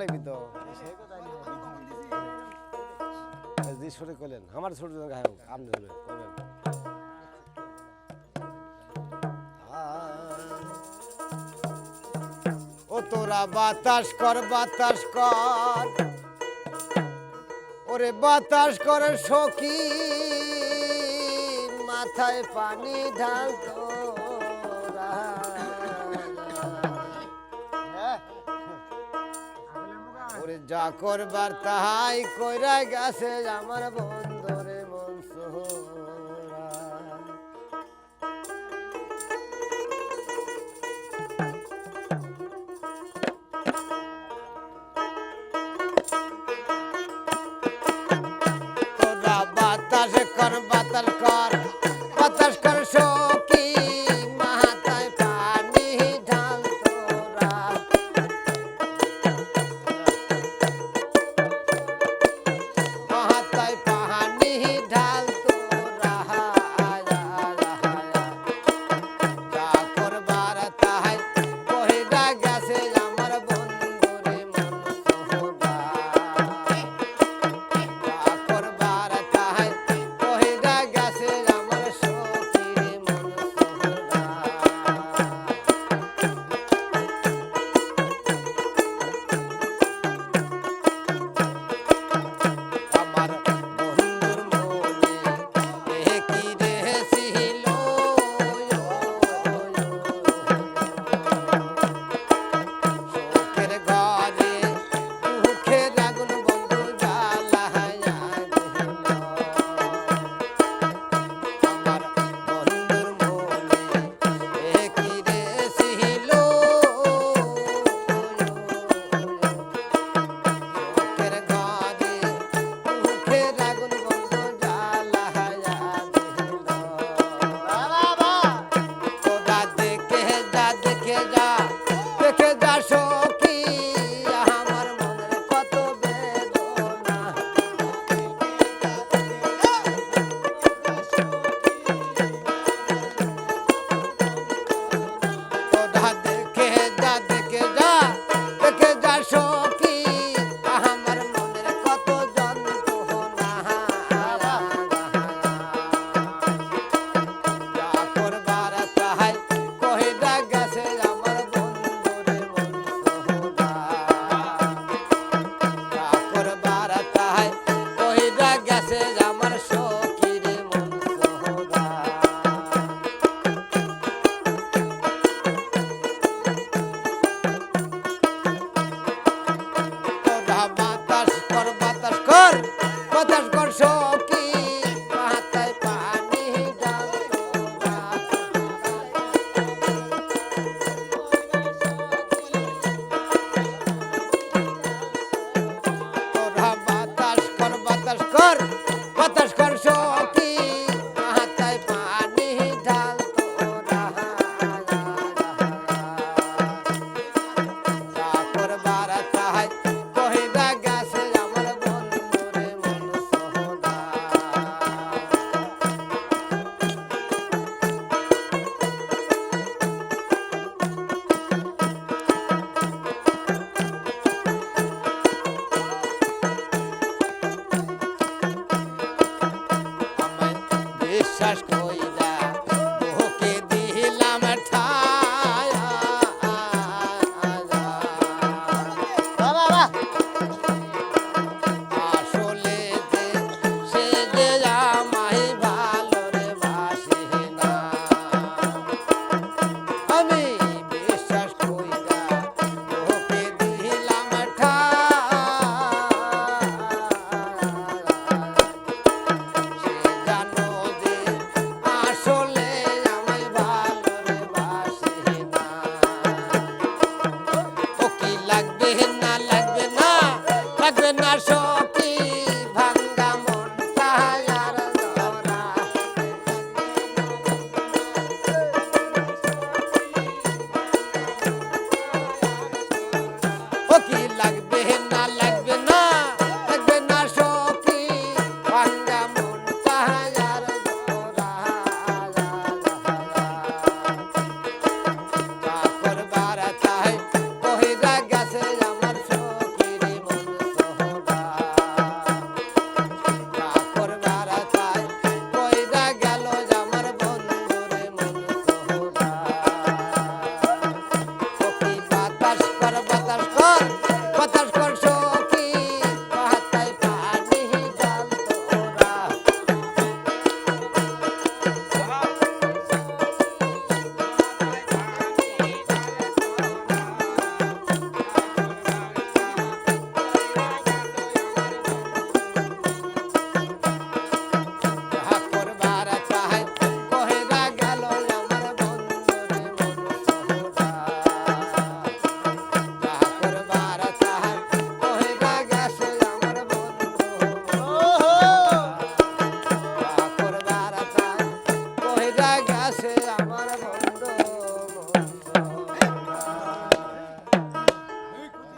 লাগবি তো। সরে করলেন। আমার ছোট গায়ে আপনি ও তোরা বাতাস কর বাতাস কর। ওরে বাতাস করে সখী, মাথায় পানি ঢাল যা করবার তাহাই কইরা গেছে আমার বন্ধু। Joy. шашку.